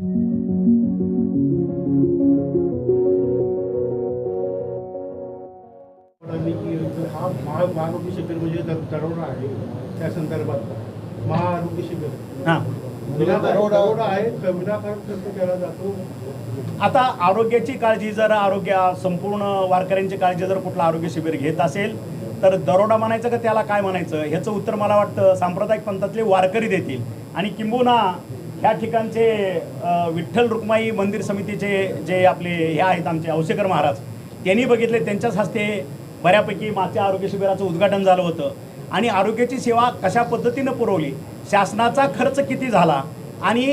हा महाआरोग्य शिबिर म्हणजे दर- दरोडा आहे त्या संदर्भात. महाआरोग्य शिबिर. हां. विनाकारण दरोडा आहे क- विनाकारण खर्च केला जातो. आता आरोग्याची काळजी जर आरोग्य संपूर्ण वारकऱ्यांची काळजी जर कुठलं आरोग्य शिबिर घेत असेल तर दरोडा म्हणायचं का त्याला काय म्हणायचं? ह्याचं उत्तर मला वाटतं सांप्रदायिक पंथातले वारकरी देतील. आणि किंबहुना ह्या ठिकाणचे विठ्ठल रुक्माई मंदिर समितीचे जे आपले हे आहेत आमचे औसेकर महाराज त्यांनी बघितले त्यांच्याच हस्ते बऱ्यापैकी मागच्या आरोग्य शिबिराचं उद्घाटन झालं होतं. आणि आरोग्याची सेवा कशा पद्धतीनं पुरवली शासनाचा खर्च किती झाला आणि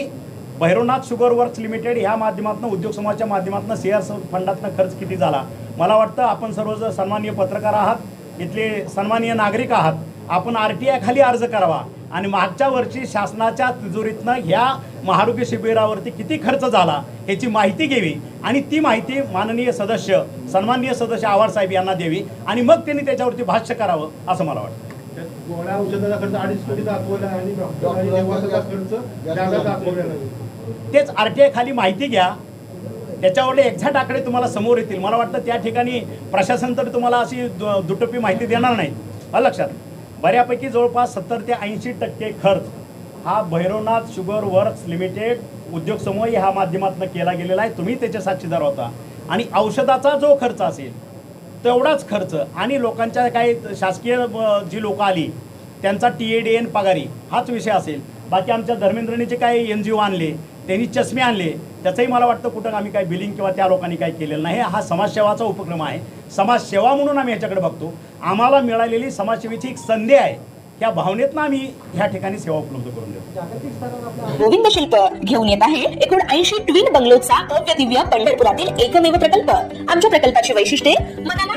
भैरवनाथ शुगर वर्क्स लिमिटेड ह्या माध्यमातून उद्योग समाजाच्या माध्यमातून शेअर्स फंडातनं खर्च किती झाला? मला वाटतं आपण सर्वजण सन्माननीय पत्रकार आहात इथले सन्माननीय नागरिक आहात आपण आर टी आयखाली अर्ज करावा. आणि मागच्या वर्षी शासनाच्या तिजोरीतनं ह्या महारोग्य शिबिरावरती किती खर्च झाला ह्याची माहिती घ्यावी. आणि ती माहिती माननीय सदस्य सन्माननीय सदस्य आवार साहेब यांना द्यावी आणि मग त्यांनी त्याच्यावरती भाष्य करावं असं मला वाटतं. त्यात गोळ्या औषधाचा खर्च अडीच कोटी दाखवला आणि डॉक्टर आणि निवासाचा खर्च जादा दाखवलेला नाही तेच आर टी आय खाली माहिती घ्या. त्याच्यावरले एक्झॅक्ट आकडे तुम्हाला समोर येतील. मला वाटतं त्या ठिकाणी प्रशासन तर तुम्हाला अशी दुटप्पी माहिती देणार नाही. लक्षात? बऱ्यापैकी जवळपास सत्तर ते ऐंशी टक्के खर्च हा भैरवनाथ शुगर वर्क्स लिमिटेड उद्योग समूह ह्या माध्यमातून केला गेलेला आहे. तुम्ही त्याचे साक्षीदार होता. आणि औषधाचा जो खर्च असेल तेवढाच खर्च आणि लोकांच्या काही शासकीय जी लोकं आली त्यांचा टी ए डी एन पगारी हाच विषय असेल. बाकी आमच्या धर्मेंद्रणीचे काही एन जी ओ आणले त्यांनी चष्मे आणले त्याचंही मला वाटतं कुठं आम्ही काही बिलिंग किंवा त्या लोकांनी काही केलेलं नाही. हा समाजसेवाचा उपक्रम आहे. समाजसेवा म्हणून आम्ही याच्याकडे बघतो. आम्हाला मिळालेली समाजसेवेची एक संधी आहे. त्या भावनेतनं आम्ही ह्या ठिकाणी सेवा उपलब्ध करून देतो. गोविंद शिल्प घेऊन येत आहे. एकूण ऐंशी ट्विन बंगलोचा भव्य दिव्य पंढरपुरातील एकमेव प्रकल्प. आमच्या प्रकल्पाची वैशिष्ट्ये मनाला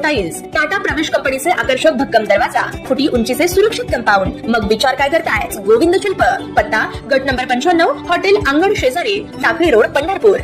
टाइल्स टाटा प्रवेश कंपनीचे आकर्षक भक्कम दरवाजा फुटी उंचीचे सुरक्षित कंपाऊंड मग विचार काय करताय? गोविंद शिल्प पत्ता गट नंबर पंच्याण्णव हॉटेल अंगण शेजारी टाकळी रोड पंढरपूर.